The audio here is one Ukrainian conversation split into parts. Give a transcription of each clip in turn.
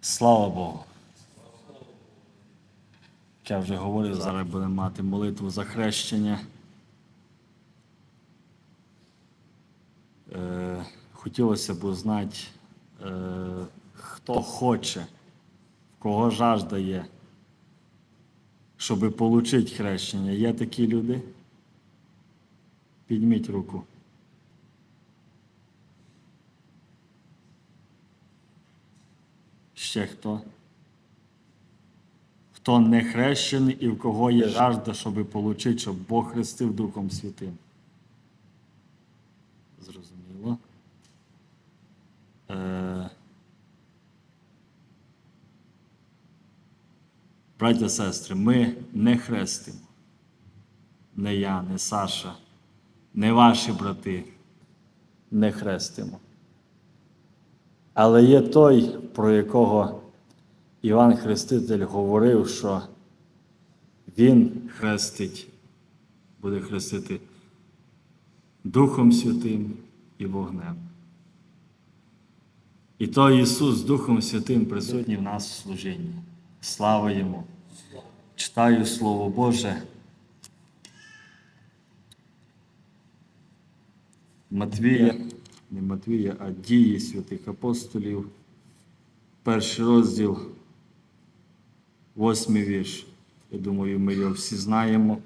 Слава Богу. Я вже говорив, зараз будемо мати молитву за хрещення. Е, хотілося б узнати, е, хто хоче, кого жажда є, щоб отримати хрещення. Є такі люди? Підніміть руку. Ще хто? Хто не хрещений і в кого є жажда, щоб отримати, щоб Бог хрестив Духом Святим. Зрозуміло. Е... Браття, сестри, ми не хрестимо. Не я, не Саша, не ваші брати не хрестимо. Але є той, про якого Іван Хреститель говорив, що Він хрестить, буде хрестити Духом Святим і вогнем. І той Ісус Духом Святим присутній в нас в служінні. Слава Йому! Читаю Слово Боже. Матвія, не Матвія, а дії святих апостолів. Перший розділ, восьмий вірш. Я думаю, ми його всі знаємо.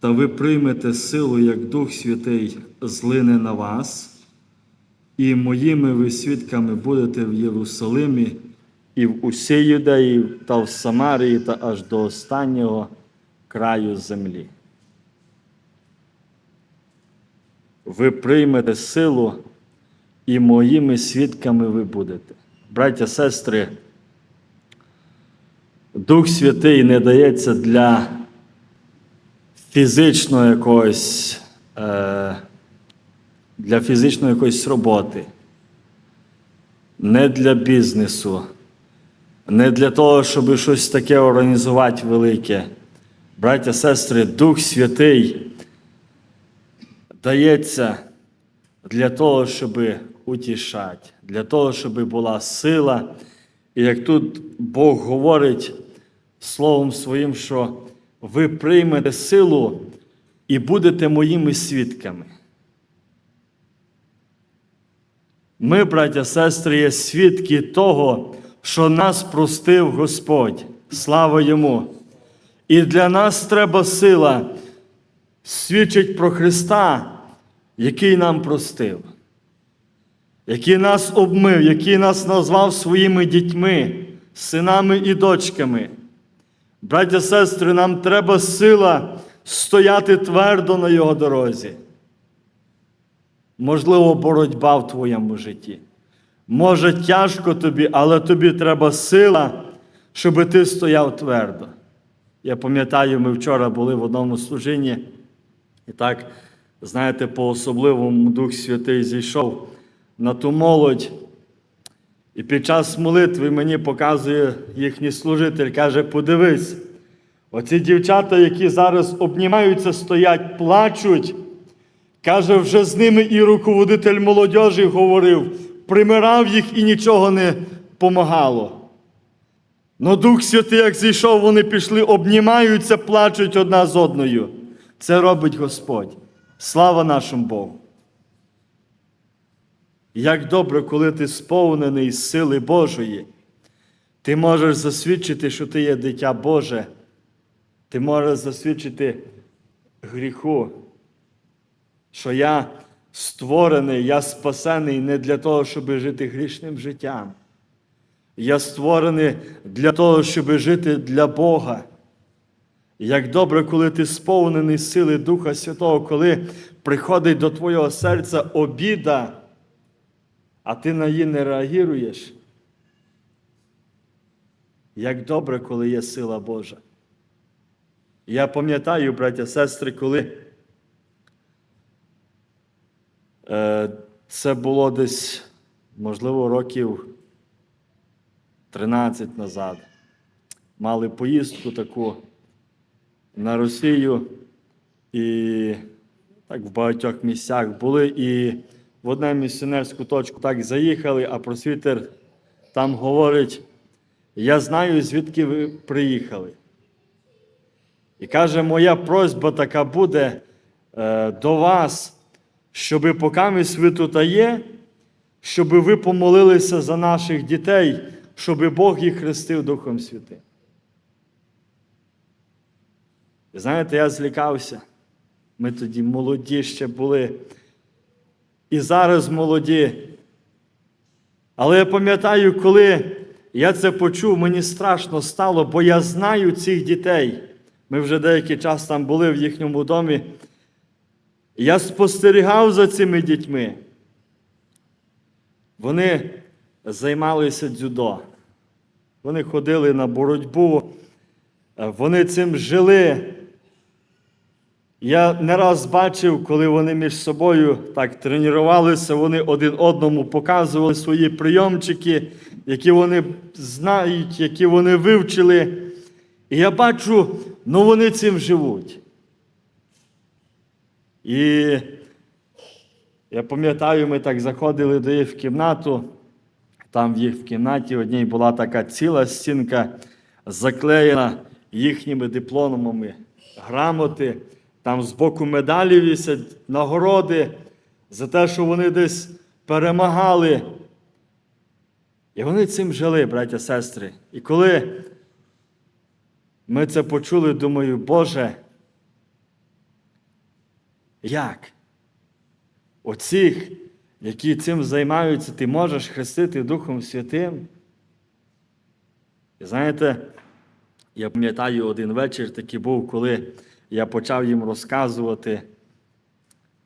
Та ви приймете силу, як Дух Святий злине на вас, і моїми ви свідками будете в Єрусалимі і в усій Юдеї, та в Самарії, та аж до останнього краю землі. Ви приймете силу, і моїми свідками ви будете. Браття, сестри, Дух Святий не дається для фізичної якоїсь, е, для фізичної якоїсь роботи, не для бізнесу, не для того, щоб щось таке організувати велике. Браття, сестри, Дух Святий дається для того, щоб утішати, для того, щоб була сила. І як тут Бог говорить Словом Своїм, що ви приймете силу і будете моїми свідками. Ми, браття, сестри, є свідки того, що нас простив Господь. Слава Йому! І для нас треба сила свідчить про Христа, який нам простив, який нас обмив, який нас назвав своїми дітьми, синами і дочками. Браття, сестри, нам треба сила стояти твердо на Його дорозі. Можливо, боротьба в твоєму житті. Може, тяжко тобі, але тобі треба сила, щоб ти стояв твердо. Я пам'ятаю, ми вчора були в одному служінні. І так, знаєте, по-особливому Дух Святий зійшов на ту молодь. І під час молитви мені показує їхній служитель, каже: подивись, оці дівчата, які зараз обнімаються, стоять, плачуть. Каже, вже з ними і руководитель молодежі говорив, примирав їх і нічого не помагало. Но Дух Святий, як зійшов, вони пішли, обнімаються, плачуть одна з одною. Це робить Господь. Слава нашому Богу. Як добре, коли ти сповнений сили Божої, ти можеш засвідчити, що ти є дитя Боже. Ти можеш засвідчити гріху, що я створений, я спасений не для того, щоб жити грішним життям. Я створений для того, щоб жити для Бога. Як добре, коли ти сповнений сили Духа Святого, коли приходить до твого серця обіда, а ти на її не реагуєш. Як добре, коли є сила Божа. Я пам'ятаю, браття, сестри, коли е, це було десь, можливо, років 13 назад. Мали поїздку таку на Росію і так в багатьох місцях були. І в одну місіонерську точку так заїхали, а просвітер там говорить, я знаю, звідки ви приїхали. І каже, моя просьба така буде е, до вас, щоби поки ви тут є, щоб ви помолилися за наших дітей, щоб Бог їх хрестив Духом Святим. І знаєте, я злякався. Ми тоді молоді ще були. І зараз молоді. Але я пам'ятаю, коли я це почув, мені страшно стало, бо я знаю цих дітей. Ми вже деякий час там були в їхньому домі. Я спостерігав за цими дітьми. Вони займалися дзюдо. Вони ходили на боротьбу, вони цим жили. Я не раз бачив, коли вони між собою так тренувалися, вони один одному показували свої прийомчики, які вони знають, які вони вивчили. І я бачу, ну вони цим живуть. І я пам'ятаю, ми так заходили до їх в кімнату. Там в їх в кімнаті одній була така ціла стінка, заклеєна їхніми дипломами, грамоти. Там збоку медалі вісять, нагороди за те, що вони десь перемагали. І вони цим жили, браття сестри. І коли ми це почули, думаю, Боже, як? Оцих, які цим займаються, ти можеш хрестити Духом Святим? І знаєте, я пам'ятаю один вечір такий був, коли я почав їм розказувати,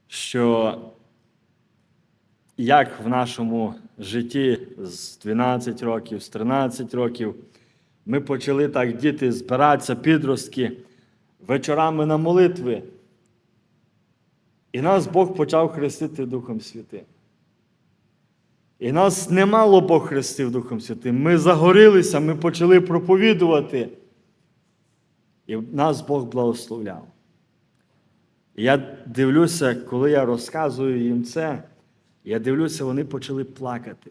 що як в нашому житті з 12 років, з 13 років, ми почали так діти збиратися, підростки, вечорами на молитви. І нас Бог почав хрестити Духом Святим. І нас немало Бог хрестив Духом Святим. Ми загорілися, ми почали проповідувати. І нас Бог благословляв. Я дивлюся, коли я розказую їм це, я дивлюся, вони почали плакати.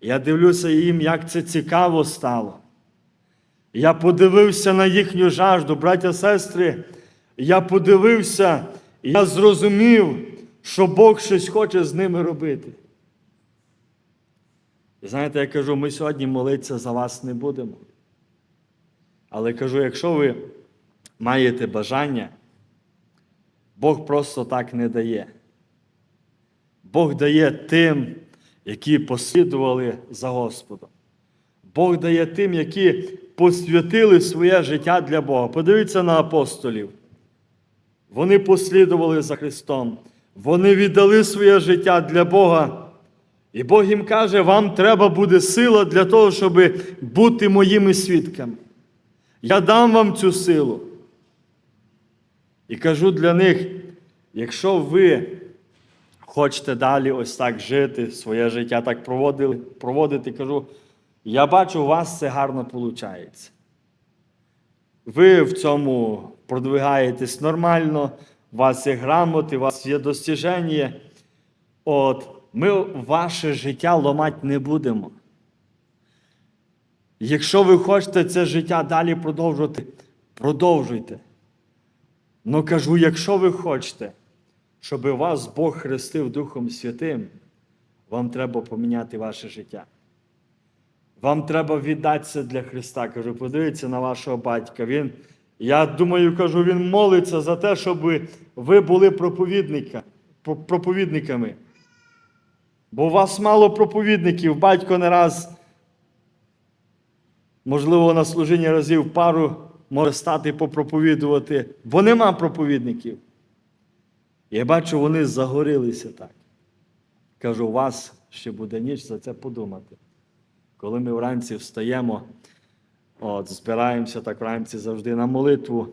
Я дивлюся їм, як це цікаво стало. Я подивився на їхню жажду, браття сестри, я подивився, і я зрозумів, що Бог щось хоче з ними робити. І знаєте, я кажу, ми сьогодні молитися за вас не будемо. Але кажу, якщо ви маєте бажання, Бог просто так не дає. Бог дає тим, які послідували за Господом. Бог дає тим, які посвятили своє життя для Бога. Подивіться на апостолів. Вони послідували за Христом. Вони віддали своє життя для Бога. І Бог їм каже, вам треба буде сила для того, щоб бути моїми свідками. Я дам вам цю силу. І кажу для них, якщо ви хочете далі ось так жити, своє життя так проводити, кажу, я бачу, у вас це гарно виходить. Ви в цьому продвигаєтесь нормально, у вас є грамоти, у вас є достіження. От, ми ваше життя ламати не будемо. Якщо ви хочете це життя далі продовжувати, продовжуйте. Ну кажу, якщо ви хочете, щоб вас Бог хрестив Духом Святим, вам треба поміняти ваше життя. Вам треба віддатися для Христа. Кажу, подивіться на вашого батька. Він, я думаю, кажу, він молиться за те, щоб ви були проповідника, проповідниками. Бо у вас мало проповідників, батько не раз, можливо, на служінні разів пару може стати попроповідувати, бо нема проповідників. Я бачу, вони загорілися так. Кажу, у вас ще буде ніч за це подумати. Коли ми вранці встаємо, от, збираємося так вранці завжди на молитву,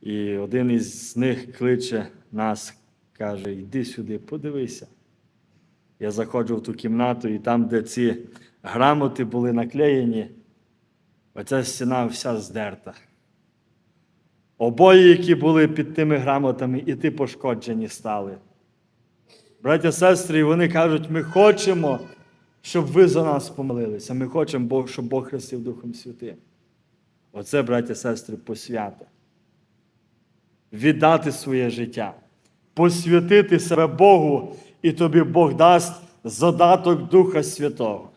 і один із них кличе нас, каже, йди сюди, подивися. Я заходжу в ту кімнату, і там, де ці грамоти були наклеєні, оця стіна вся здерта. Обої, які були під тими грамотами, і ті пошкоджені стали. Браття, сестри, вони кажуть, ми хочемо, щоб ви за нас помолилися. Ми хочемо, щоб Бог хрестив Духом Святим. Оце, браття сестри, посвята. Віддати своє життя, посвятити себе Богу, і тобі Бог дасть задаток Духа Святого.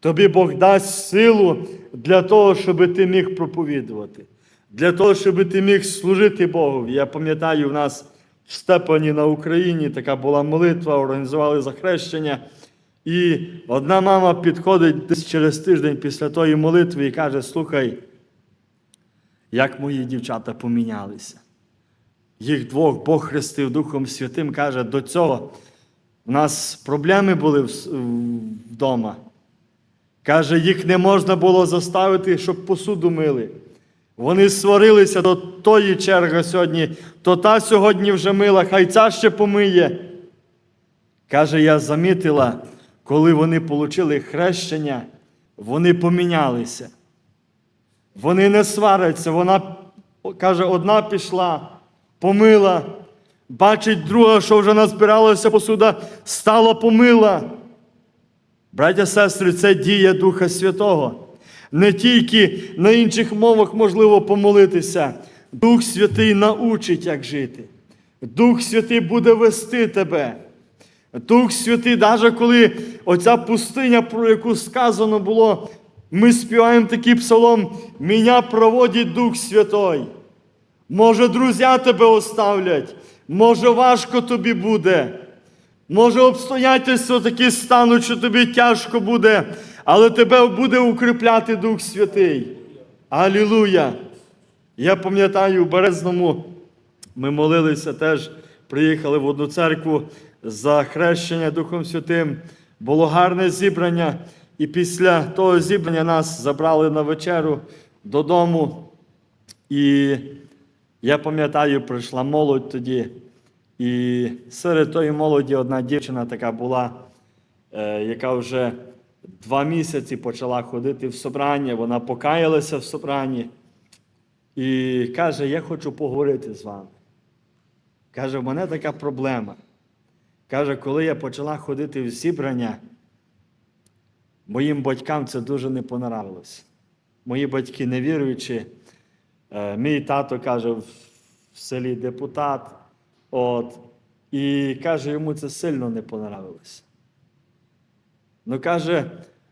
Тобі Бог дасть силу для того, щоб ти міг проповідувати, для того, щоб ти міг служити Богу. Я пам'ятаю, в нас в Степані на Україні така була молитва, організували захрещення. І одна мама підходить десь через тиждень після тої молитви і каже: Слухай, як мої дівчата помінялися. Їх двох Бог хрестив Духом Святим, каже, до цього в нас проблеми були вдома. Каже, їх не можна було заставити, щоб посуду мили. Вони сварилися до тої черги сьогодні, то та сьогодні вже мила, хай ця ще помиє. Каже, я замітила, коли вони отримали хрещення, вони помінялися. Вони не сваряться. Вона каже, одна пішла, помила, бачить друга, що вже назбиралася посуда, стала помила. Браття сестри, це дія Духа Святого. Не тільки на інших мовах можливо помолитися. Дух Святий научить, як жити. Дух Святий буде вести тебе. Дух Святий, навіть коли оця пустиня, про яку сказано було, ми співаємо такий псалом, «Меня проводить Дух Святой. Може, друзі тебе оставлять, може, важко тобі буде. Може, обстоятельства такі стануть, що тобі тяжко буде, але тебе буде укріпляти Дух Святий. Алілуя! Я пам'ятаю, у Березному ми молилися теж, приїхали в одну церкву за хрещення Духом Святим. Було гарне зібрання, і після того зібрання нас забрали на вечеру додому. І я пам'ятаю, прийшла молодь тоді. І серед тої молоді одна дівчина така була, е, яка вже два місяці почала ходити в собрання, вона покаялася в собранні і каже: Я хочу поговорити з вами. Каже, в мене така проблема. Каже, коли я почала ходити в зібрання, моїм батькам це дуже не понравилось. Мої батьки невіруючі. Е, Мій тато каже, в селі депутат. От, і каже, йому це сильно не понравилося. Ну, каже,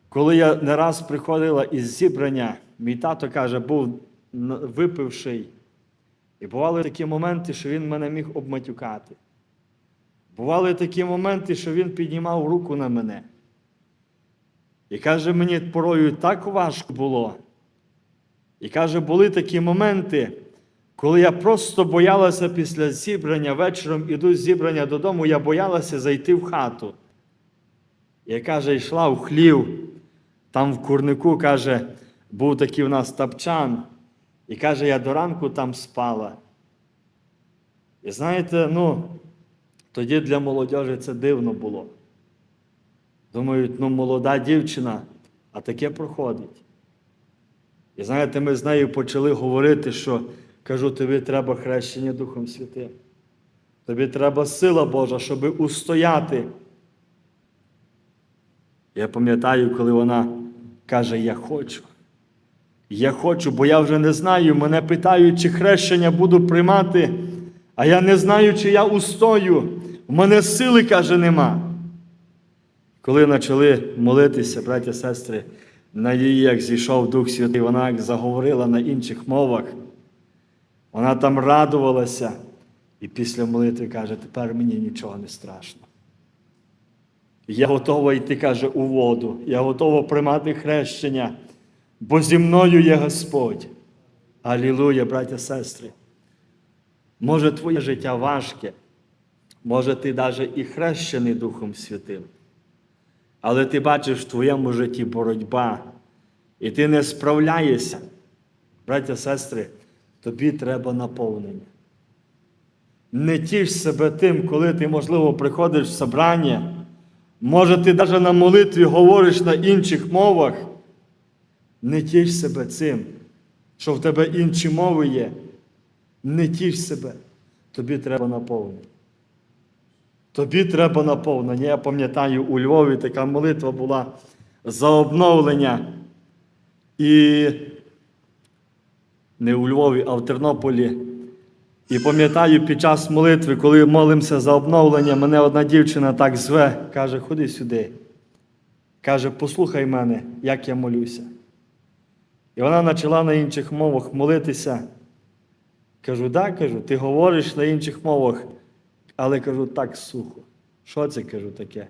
коли я не раз приходила із зібрання, мій тато каже, був випивший. І бували такі моменти, що він мене міг обматюкати. Бували такі моменти, що він піднімав руку на мене. І каже, мені порою так важко було. І каже, були такі моменти, коли я просто боялася після зібрання, вечором іду з зібрання додому, я боялася зайти в хату. Я каже, йшла в хлів, там в курнику, каже, був такий у нас тапчан. І каже, я до ранку там спала. І знаєте, ну, тоді для молодежі це дивно було. Думають, ну, молода дівчина, а таке проходить. І знаєте, ми з нею почали говорити, що кажу, тобі треба хрещення Духом Святим. Тобі треба сила Божа, щоб устояти. Я пам'ятаю, коли вона каже, я хочу. Я хочу, бо я вже не знаю. Мене питають, чи хрещення буду приймати, а я не знаю, чи я устою. У мене сили, каже, нема. Коли почали молитися, браття сестри, на її, як зійшов Дух Святий, вона як заговорила на інших мовах, вона там радувалася і після молитви каже, тепер мені нічого не страшно. Я готова йти, каже, у воду, я готова приймати хрещення, бо зі мною є Господь. Алілуя, браття сестри. Може, твоє життя важке, може, ти навіть і хрещений Духом Святим. Але ти бачиш в твоєму житті боротьба, і ти не справляєшся. Браття, сестри, тобі треба наповнення. Не тіш себе тим, коли ти, можливо, приходиш в собрання. Може, ти навіть на молитві говориш на інших мовах. Не тіш себе цим, що в тебе інші мови є. Не тіш себе. Тобі треба наповнення. Тобі треба наповнення. Я пам'ятаю, у Львові така молитва була за обновлення. І не у Львові, а в Тернополі. І пам'ятаю, під час молитви, коли молимося за обновлення, мене одна дівчина так зве, каже, ходи сюди. Каже, послухай мене, як я молюся. І вона почала на інших мовах молитися. Кажу, да, кажу, ти говориш на інших мовах, але кажу, так сухо. Що це кажу таке?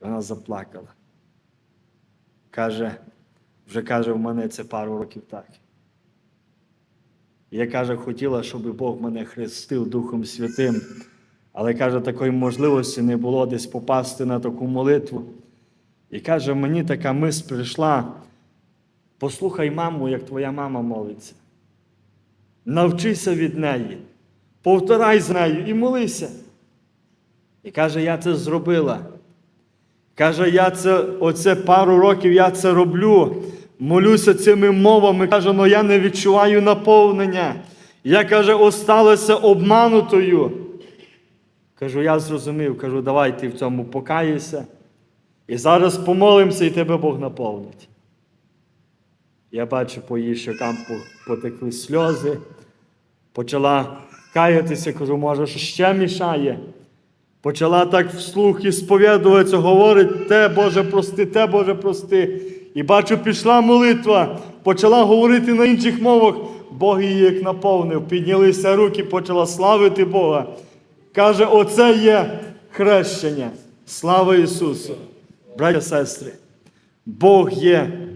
Вона заплакала. Каже, вже каже, в мене це пару років так. Я каже, хотіла, щоб Бог мене хрестив Духом Святим. Але каже, такої можливості не було десь попасти на таку молитву. І каже, мені така мисль прийшла. Послухай маму, як твоя мама молиться. Навчися від неї, повторяй з нею і молися. І каже, я це зробила. Каже, я це оце пару років я це роблю. Молюся цими мовами. Каже, але я не відчуваю наповнення. Я каже, осталася обманутою. Кажу, я зрозумів, кажу, давай ти в цьому покаєшся. І зараз помолимося, і тебе Бог наповнить. Я бачу, по її щокам по- потекли сльози. Почала каятися, кажу, може, ще мішає. Почала так вслух і сповідуватися, говорить, те Боже прости, те Боже прости. І бачу, пішла молитва, почала говорити на інших мовах. Бог її як наповнив, піднялися руки, почала славити Бога. Каже, оце є хрещення. Слава Ісусу! Браття сестри, Бог є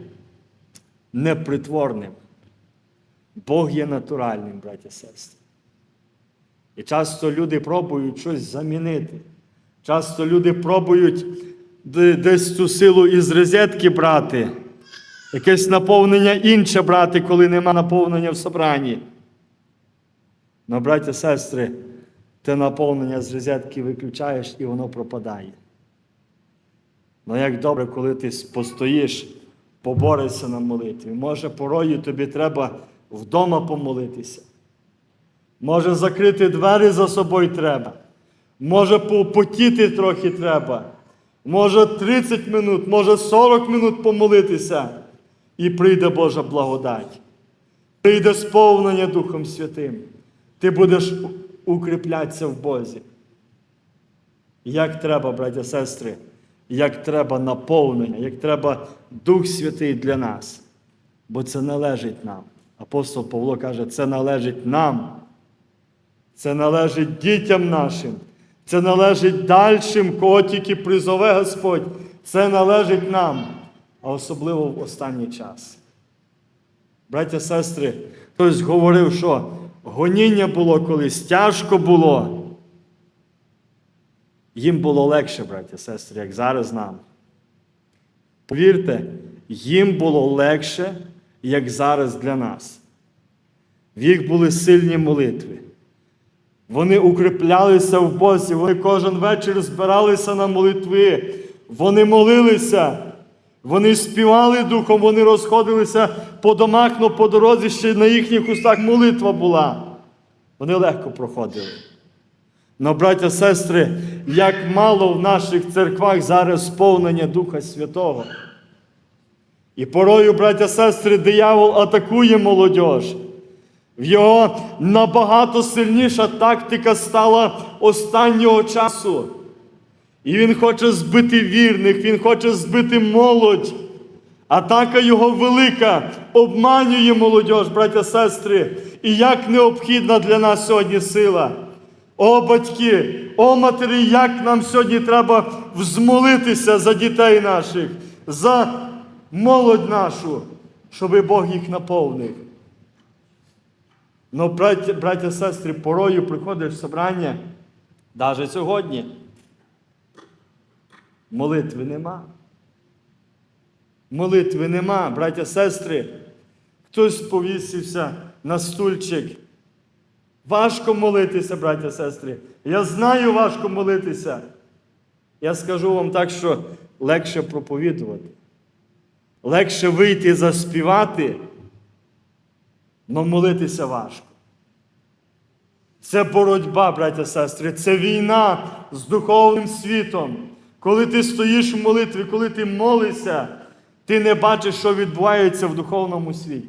непритворним. Бог є натуральним, браття сестри. І часто люди пробують щось замінити. Часто люди пробують десь цю силу із розетки брати, якесь наповнення інше брати, коли нема наповнення в собранні. Но, браття сестри, те наповнення з розетки виключаєш і воно пропадає. Ну як добре, коли ти постоїш, поборешся на молитві. Може, порою тобі треба вдома помолитися. Може, закрити двері за собою треба. Може, попотіти трохи треба. Може 30 минут, може 40 минут помолитися. І прийде Божа благодать. Прийде сповнення Духом Святим. Ти будеш укріплятися в Бозі. Як треба, браття сестри, як треба наповнення, як треба Дух Святий для нас. Бо це належить нам. Апостол Павло каже, це належить нам. Це належить дітям нашим. Це належить дальшим, кого тільки призове Господь. Це належить нам, а особливо в останній час. Браття, сестри, хтось говорив, що гоніння було колись, тяжко було. Їм було легше, браття, сестри, як зараз нам. Повірте, їм було легше, як зараз для нас. В їх були сильні молитви. Вони укріплялися в Бозі, вони кожен вечір збиралися на молитви, вони молилися, вони співали духом, вони розходилися по домах, но по дорозі ще на їхніх устах молитва була. Вони легко проходили. Но, браття, сестри, як мало в наших церквах зараз сповнення Духа Святого. І порою, браття, сестри, диявол атакує молодь. В його набагато сильніша тактика стала останнього часу. І він хоче збити вірних, він хоче збити молодь. Атака його велика, обманює молодь, браття, сестри. І як необхідна для нас сьогодні сила. О, батьки, о матері, як нам сьогодні треба взмолитися за дітей наших, за молодь нашу, щоб Бог їх наповнив. Ну, браття, сестри, порою приходиш в собрання, навіть сьогодні. Молитви нема. Молитви нема, браття, сестри. Хтось повісився на стульчик. Важко молитися, браття, сестри. Я знаю, важко молитися. Я скажу вам так, що легше проповідувати. Легше вийти заспівати, але молитися важко. Це боротьба, браття сестри, це війна з духовним світом. Коли ти стоїш в молитві, коли ти молишся, ти не бачиш, що відбувається в духовному світі.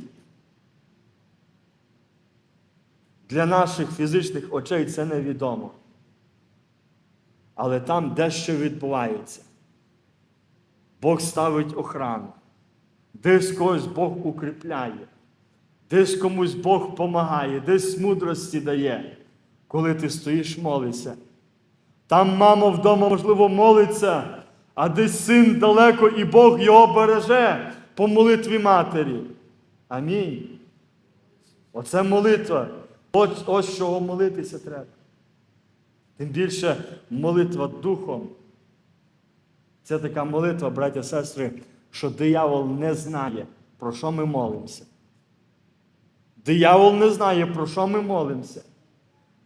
Для наших фізичних очей це невідомо. Але там дещо відбувається. Бог ставить охрану. Десь когось Бог укріпляє, десь комусь Бог допомагає, десь мудрості дає, коли ти стоїш молишся. Там мама вдома, можливо, молиться, а десь син далеко, і Бог його береже по молитві матері. Амінь. Оце молитва. Ось, ось чого молитися треба. Тим більше молитва духом. Це така молитва, браття сестри, що диявол не знає, про що ми молимося. Диявол не знає, про що ми молимося.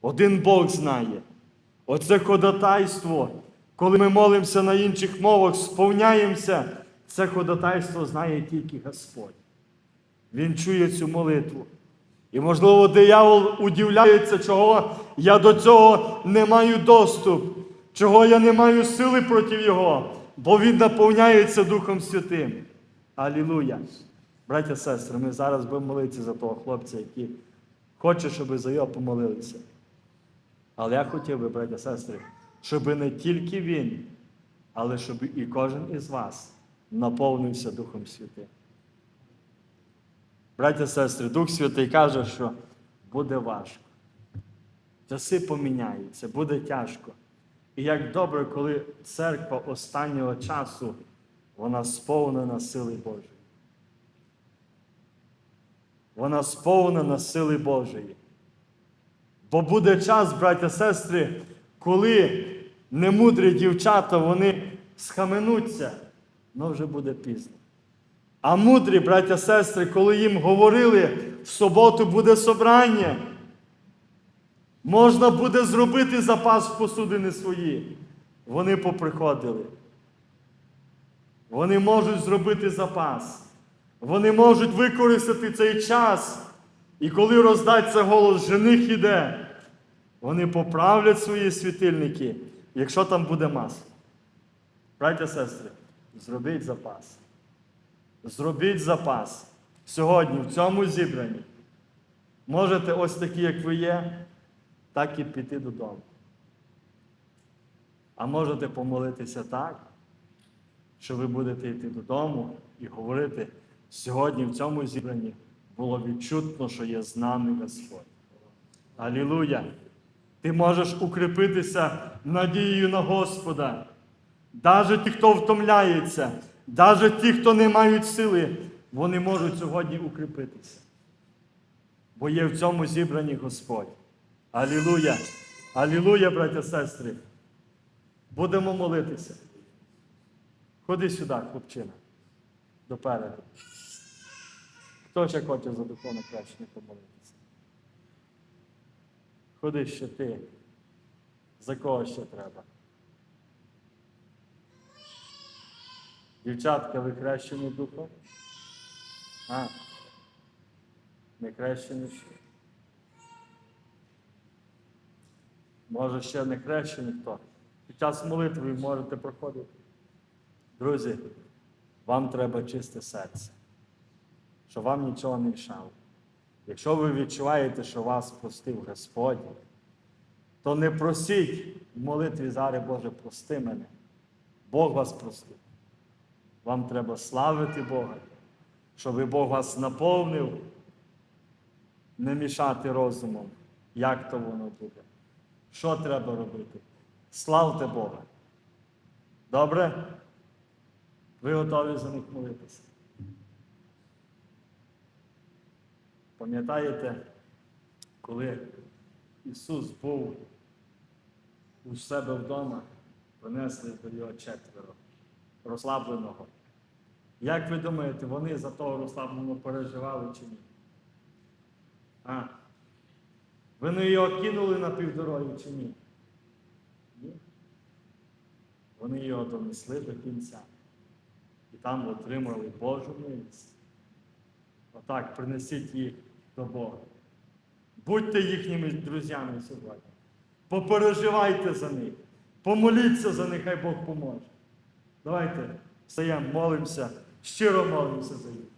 Один Бог знає. Оце ходатайство, коли ми молимося на інших мовах, сповняємося, це ходатайство знає тільки Господь. Він чує цю молитву. І, можливо, диявол удивляється, чого я до цього не маю доступ, чого я не маю сили проти Його, бо Він наповняється Духом Святим. Алілуя! Браття сестри, ми зараз будемо молитися за того хлопця, який хоче, щоб за його помолилися. Але я хотів би, браття сестри, щоб не тільки він, але щоб і кожен із вас наповнився Духом Святим. Браття сестри, Дух Святий каже, що буде важко. Часи поміняються, буде тяжко. І як добре, коли церква останнього часу, вона сповнена сили Божої. Вона сповнена сили Божої. Бо буде час, браття сестри, коли немудрі дівчата вони схаменуться, але вже буде пізно. А мудрі, браття сестри, коли їм говорили, в суботу буде собрання, можна буде зробити запас в посудини свої. Вони поприходили. Вони можуть зробити запас. Вони можуть використати цей час. І коли роздаться голос, жених іде, вони поправлять свої світильники, якщо там буде масло. Браття сестри, зробіть запас. Зробіть запас сьогодні в цьому зібранні. Можете ось такі, як ви є, так і піти додому. А можете помолитися так, що ви будете йти додому і говорити, сьогодні в цьому зібранні було відчутно, що є з нами Господь. Алілуя! Ти можеш укріпитися надією на Господа. Навіть ті, хто втомляється, навіть ті, хто не мають сили, вони можуть сьогодні укріпитися. Бо є в цьому зібрані Господь. Алілуя! Алілуя, браття сестри! Будемо молитися. Ходи сюди, хлопчина, допереду. Хто ще хоче за духовне кращення помолитися? Ходи ще ти. За кого ще треба? Дівчатка, ви хрещені духом? А? Не хрещені ще? Може, ще не хрещені хто? Під час молитви можете проходити. Друзі, вам треба чисте серце, щоб вам нічого не мішало. Якщо ви відчуваєте, що вас простив Господь, то не просіть в молитві зараз, Боже, прости мене. Бог вас простив. Вам треба славити Бога, щоб Бог вас наповнив, не мішати розумом, як то воно буде. Що треба робити? Славте Бога. Добре? Ви готові за них молитися? Пам'ятаєте, коли Ісус був у себе вдома, принесли до його четверо розслабленого. Як ви думаєте, вони за того розслабленого переживали чи ні? А? Вони його кинули на півдороги чи ні? Ні. Вони його донесли до кінця. І там отримали Божу милість. Отак, принесіть їх до Бога. Будьте їхніми друзями сьогодні. Попереживайте за них. Помоліться за них, хай Бог поможе. Давайте стаємо, молимося, щиро молимося за них.